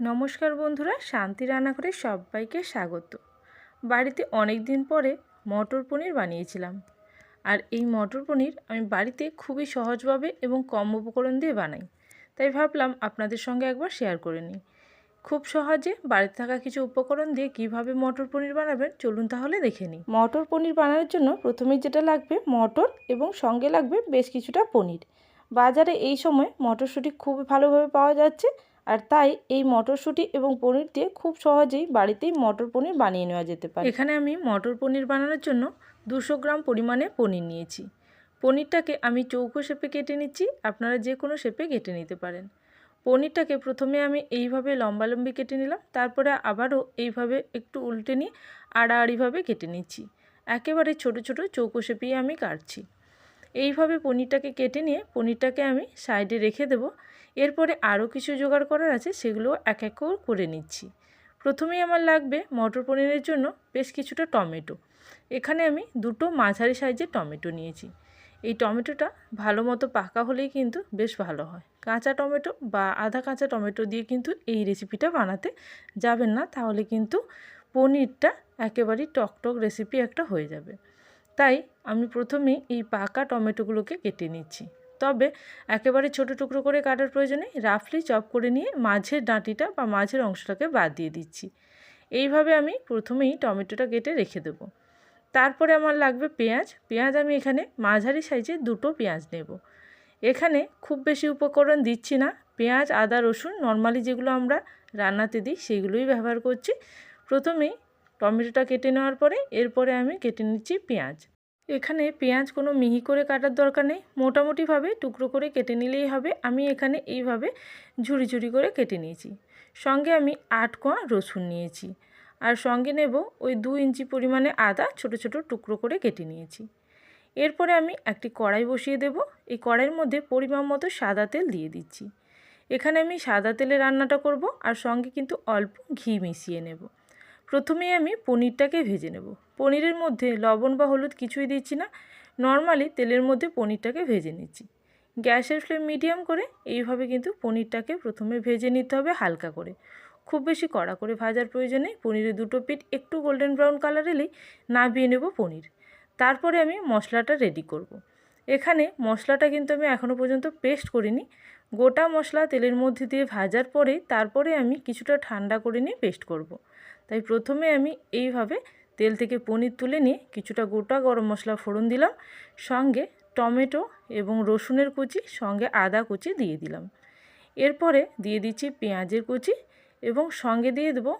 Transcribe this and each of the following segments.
নমস্কার বন্ধুরা, শান্তি রান্নাঘরে সবাইকে স্বাগত। বাড়িতে অনেক দিন পরে মটর পনির বানিয়েছিলাম। আর এই মটর পনির আমি বাড়িতে খুবই সহজভাবে এবং কম উপকরণ দিয়ে বানাই। তাই ভাবলাম আপনাদের সঙ্গে একবার শেয়ার করে নিই। খুব সহজে বাড়িতে থাকা কিছু উপকরণ দিয়ে কীভাবে মটর পনির বানাবেন চলুন তাহলে দেখে নিই। মটর পনির বানানোর জন্য প্রথমেই যেটা লাগবে মটর এবং সঙ্গে লাগবে বেশ কিছুটা পনির। বাজারে এই সময় মটরশুঁটি খুব ভালোভাবে পাওয়া যাচ্ছে আর তাই এই মটরশুঁটি এবং পনির দিয়ে খুব সহজেই বাড়িতেই মটর পনির বানিয়ে নেওয়া যেতে পারে। এখানে আমি মটর পনির বানানোর জন্য দুশো গ্রাম পরিমাণে পনির নিয়েছি। পনিরটাকে আমি চৌকো শেপে কেটে নিচ্ছি, আপনারা যে কোনো শেপে কেটে নিতে পারেন। পনিরটাকে প্রথমে আমি এইভাবে লম্বালম্বি কেটে নিলাম, তারপরে আবারও এইভাবে একটু উল্টে নিয়ে আড়াআড়িভাবে কেটে নিচ্ছি। একেবারে ছোট ছোট চৌকো শেপেই আমি কাটছি। এইভাবে পনিরটাকে কেটে নিয়ে পনিরটাকে আমি সাইডে রেখে দেবো। এরপরে আরও কিছু জোগাড় করার আছে, সেগুলো এক এক করে নিচ্ছি। প্রথমেই আমার লাগবে মটর পনিরের জন্য বেশ কিছুটা টমেটো। এখানে আমি দুটো মাঝারি সাইজের টমেটো নিয়েছি। এই টমেটোটা ভালো মতো পাকা হলেই কিন্তু বেশ ভালো হয়। কাঁচা টমেটো বা আধা কাঁচা টমেটো দিয়ে কিন্তু এই রেসিপিটা বানাতে যাবেন না, তাহলে কিন্তু পনিরটা একেবারেই টকটক রেসিপি একটা হয়ে যাবে। তাই আমি প্রথমেই এই পাকা টমেটোগুলোকে কেটে নিচ্ছি। তবে একেবারে ছোট টুকরো করে কাটার প্রয়োজনে রাফলি চপ করে নিয়ে মাঝের ডাঁটিটা বা মাঝের অংশটাকে বাদ দিয়ে দিচ্ছি। এইভাবে আমি প্রথমেই টমেটোটা কেটে রেখে দেবো। তারপরে আমার লাগবে পেঁয়াজ। পেঁয়াজ আমি এখানে মাঝারি সাইজে দুটো পেঁয়াজ নেব। এখানে খুব বেশি উপকরণ দিচ্ছি না। পেঁয়াজ, আদা, রসুন নর্মালি যেগুলো আমরা রান্নাতে দিই সেগুলোই ব্যবহার করছি। প্রথমেই টমেটোটা কেটে নেওয়ার পরে এরপরে আমি কেটে নিচ্ছি পেঁয়াজ। এখানে পেঁয়াজ কোনো মিহি করে কাটার দরকার নেই। মোটামুটিভাবে টুকরো করে কেটে নিলেই হবে। আমি এখানে এইভাবে ঝুড়ি ঝুড়ি করে কেটে নিয়েছি। সঙ্গে আমি আট কোয়া রসুন নিয়েছি। আর সঙ্গে নেব ওই দু ইঞ্চি পরিমাণে আদা ছোট ছোট টুকরো করে কেটে নিয়েছি। এরপরে আমি একটি কড়াই বসিয়ে দেব। এই কড়াইয়ের মধ্যে পরিমাণ মতো সাদা তেল দিয়ে দিচ্ছি। এখানে আমি সাদা তেলে রান্নাটা করব আর সঙ্গে কিন্তু অল্প ঘি মিশিয়ে নেব। প্রথমেই আমি পনিরটাকে ভেজে নেব। পনিরের মধ্যে লবণ বা হলুদ কিছুই দিচ্ছি না। নর্মালি তেলের মধ্যে পনিরটাকে ভেজে নিচ্ছি। গ্যাসের ফ্লেম মিডিয়াম করে এইভাবে কিন্তু পনিরটাকে প্রথমে ভেজে নিতে হবে হালকা করে। খুব বেশি কড়া করে ভাজার প্রয়োজনে পনিরের দুটো পিঠ একটু গোল্ডেন ব্রাউন কালার এলেই নাবিয়ে নেব পনির। তারপরে আমি মশলাটা রেডি করব। এখানে মশলাটা কিন্তু আমি এখনও পর্যন্ত পেস্ট করিনি। গোটা মশলা তেলের মধ্যে দিয়ে ভাজার পরে তারপরে আমি কিছুটা ঠান্ডা করে নিয়ে পেস্ট করব। তাই প্রথমে আমি এইভাবে তেল থেকে পনির তুলে নিয়ে কিছুটা গোটা গরম মশলা ফোড়ন দিলাম, সঙ্গে টমেটো এবং রসুনের কুচি, সঙ্গে আদা কুচি দিয়ে দিলাম। এরপরে দিয়ে দিচ্ছি পেঁয়াজের কুচি এবং সঙ্গে দিয়ে দেবো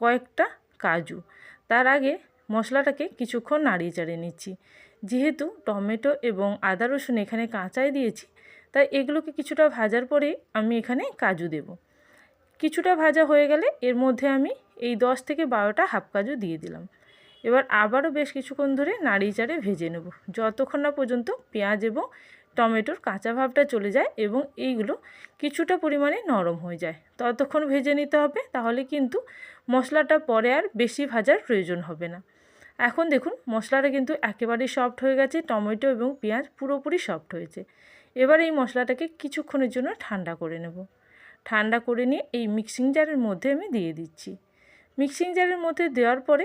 কয়েকটা কাজু। তার আগে মশলাটাকে কিছুক্ষণ নাড়িয়ে চাড়িয়ে নিচ্ছি। যেহেতু টমেটো এবং আদা রসুন এখানে কাঁচাই দিয়েছি, তাই এগুলোকে কিছুটা ভাজার পরে আমি এখানে কাজু দেব। কিছুটা ভাজা হয়ে গেলে এর মধ্যে আমি এই দশ থেকে বারোটা হাফ কাজু দিয়ে দিলাম। এবার আবারও বেশ কিছুক্ষণ ধরে নাড়িয়ে ভেজে নেব। যতক্ষণ না পর্যন্ত পেঁয়াজ এবং টমেটোর কাঁচা ভাবটা চলে যায় এবং এইগুলো কিছুটা পরিমাণে নরম হয়ে যায়। ততক্ষণ ভেজে নিতে হবে, তাহলে কিন্তু মশলাটা পরে আর বেশি ভাজার প্রয়োজন হবে না। এখন দেখুন, মশলাটা কিন্তু একেবারেই সফট হয়ে গেছে, টমেটো এবং পেঁয়াজ পুরোপুরি সফট হয়েছে। এবার এই মশলাটাকে কিছুক্ষণের জন্য ঠান্ডা করে নেব। ঠান্ডা করে নিয়ে এই মিক্সিং জারের মধ্যে আমি দিয়ে দিচ্ছি। মিক্সিং জারের মধ্যে দেওয়ার পরে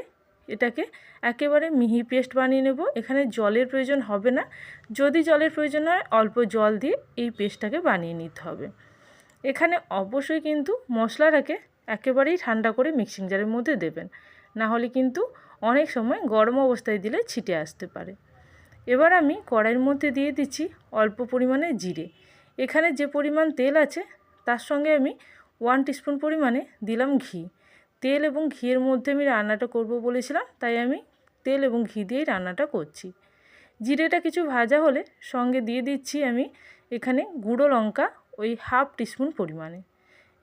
এটাকে একেবারে মিহি পেস্ট বানিয়ে নেব। এখানে জলের প্রয়োজন হবে না। যদি জলের প্রয়োজন হয়, অল্প জল দিয়ে এই পেস্টটাকে বানিয়ে নিতে হবে। এখানে অবশ্যই কিন্তু মশলাটাকে একেবারেই ঠান্ডা করে মিক্সিং জারের মধ্যে দেবেন। না হলে কিন্তু অনেক সময় গরম অবস্থায় দিলে ছিটে আসতে পারে। এবার আমি কড়াইয়ের মধ্যে দিয়ে দিচ্ছি অল্প পরিমাণে জিরে। এখানে যে পরিমাণ তেল আছে, তার সঙ্গে আমি ওয়ান টিস্পুন পরিমাণে দিলাম ঘি। তেল এবং ঘিয়ের মধ্যে আমি রান্নাটা করব বলেছিলাম, তাই আমি তেল এবং ঘি দিয়েই রান্নাটা করছি। জিরেটা কিছু ভাজা হলে সঙ্গে দিয়ে দিচ্ছি আমি এখানে গুঁড়ো লঙ্কা ওই হাফ টিস্পুন পরিমাণে।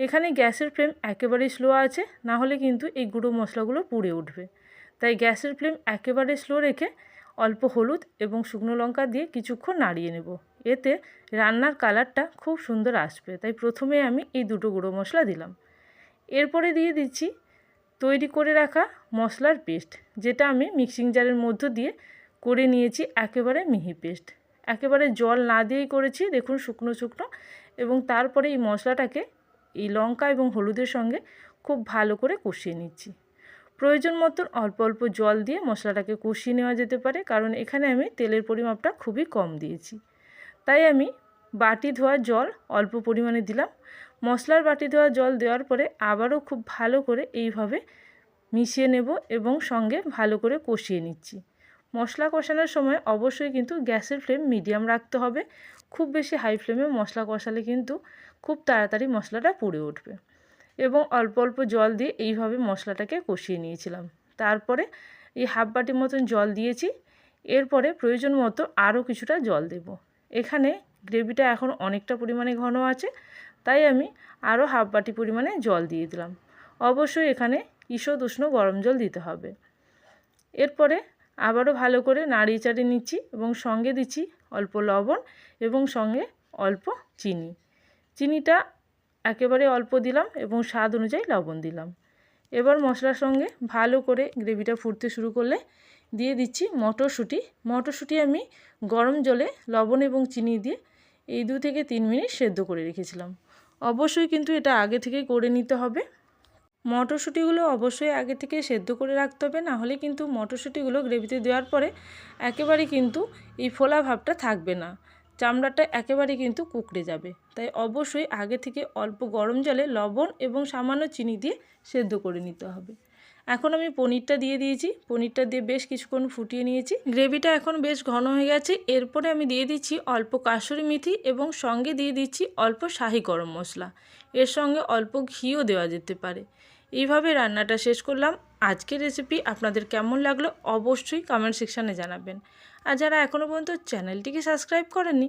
এখানে গ্যাসের ফ্লেম একেবারেই স্লো আছে, না হলে কিন্তু এই গুঁড়ো মশলাগুলো পুড়ে উঠবে। তাই গ্যাসের ফ্লেম একেবারে স্লো রেখে অল্প হলুদ এবং শুকনো লঙ্কা দিয়ে কিছুক্ষণ নাড়িয়ে নেব। এতে রান্নার কালারটা খুব সুন্দর আসবে, তাই প্রথমে আমি এই দুটো গুঁড়ো মশলা দিলাম। এরপরে দিয়ে দিচ্ছি তৈরি করে রাখা মশলার পেস্ট, যেটা আমি মিক্সিং জারের মধ্য দিয়ে করে নিয়েছি একেবারে মিহি পেস্ট। একেবারে জল না দিয়েই করেছি, দেখুন শুকনো শুকনো, এবং তারপরে এই মশলাটাকে এই লঙ্কা এবং হলুদের সঙ্গে খুব ভালো করে কষিয়ে নিচ্ছি। প্রয়োজন মতন অল্প অল্প জল দিয়ে মশলাটাকে কষিয়ে নেওয়া যেতে পারে, কারণ এখানে আমি তেলের পরিমাপটা খুবই কম দিয়েছি। তাই আমি বাটি ধোয়া জল অল্প পরিমাণে দিলাম মশলার বাটি দেওয়া জল দেওয়ার পরে আবারও খুব ভালো করে এইভাবে মিশিয়ে নেব এবং সঙ্গে ভালো করে কষিয়ে নিচ্ছি। মশলা কষানোর সময় অবশ্যই কিন্তু গ্যাসের ফ্লেম মিডিয়াম রাখতে হবে। খুব বেশি হাই ফ্লেমে মশলা কষালে কিন্তু খুব তাড়াতাড়ি মশলাটা পুড়ে উঠবে। এবং অল্প অল্প জল দিয়ে এইভাবে মশলাটাকে কষিয়ে নিয়েছিলাম। তারপরে এই হাফ বাটির মতন জল দিয়েছি। এরপরে প্রয়োজন মতো আরও কিছুটা জল দেব। এখানে গ্রেভিটা এখন অনেকটা পরিমাণে ঘন আছে। তাই আমি আরও হাফ বাটি পরিমাণে জল দিয়ে দিলাম। অবশ্যই এখানে ঈষৎ উষ্ণ গরম জল দিতে হবে। এরপরে আবারও ভালো করে নাড়িয়ে চাড়িয়ে নিচ্ছি এবং সঙ্গে দিচ্ছি অল্প লবণ এবং সঙ্গে অল্প চিনি। চিনিটা একেবারে অল্প দিলাম এবং স্বাদ অনুযায়ী লবণ দিলাম। এবার মশলার সঙ্গে ভালো করে গ্রেভিটা ফুটতে শুরু করলে দিয়ে দিচ্ছি মটরশুঁটি। মটরশুঁটি আমি গরম জলে লবণ এবং চিনি দিয়ে এই দু থেকে তিন মিনিট সেদ্ধ করে রেখেছিলাম। অবশ্যই কিন্তু এটা আগে থেকেই করে নিতে হবে। মটরশুঁটিগুলো অবশ্যই আগে থেকে সেদ্ধ করে রাখতে হবে নাহলে কিন্তু মটরশুঁটিগুলো গ্রেভিতে দেওয়ার পরে একেবারে কিন্তু এই ফোলা ভাবটা থাকবে না। চামড়াটা একেবারে কিন্তু কুকড়ে যাবে। তাই অবশ্যই আগে থেকে অল্প গরম জলে লবণ এবং সামান্য চিনি দিয়ে সেদ্ধ করে নিতে হবে। এখন আমি পনিরটা দিয়ে দিয়েছি। পনিরটা দিয়ে বেশ কিছুক্ষণ ফুটিয়ে নিয়েছি। গ্রেভিটা এখন বেশ ঘন হয়ে গেছে। এরপরে আমি দিয়ে দিচ্ছি অল্প কাসুরি মেথি এবং সঙ্গে দিয়ে দিচ্ছি অল্প শাহি গরম মশলা। এর সঙ্গে অল্প ঘিও দেওয়া যেতে পারে। এইভাবে রান্নাটা শেষ করলাম। আজকের রেসিপি আপনাদের কেমন লাগল অবশ্যই কমেন্ট সেকশানে জানাবেন। আর যারা এখনও পর্যন্ত চ্যানেলটিকে সাবস্ক্রাইব করেননি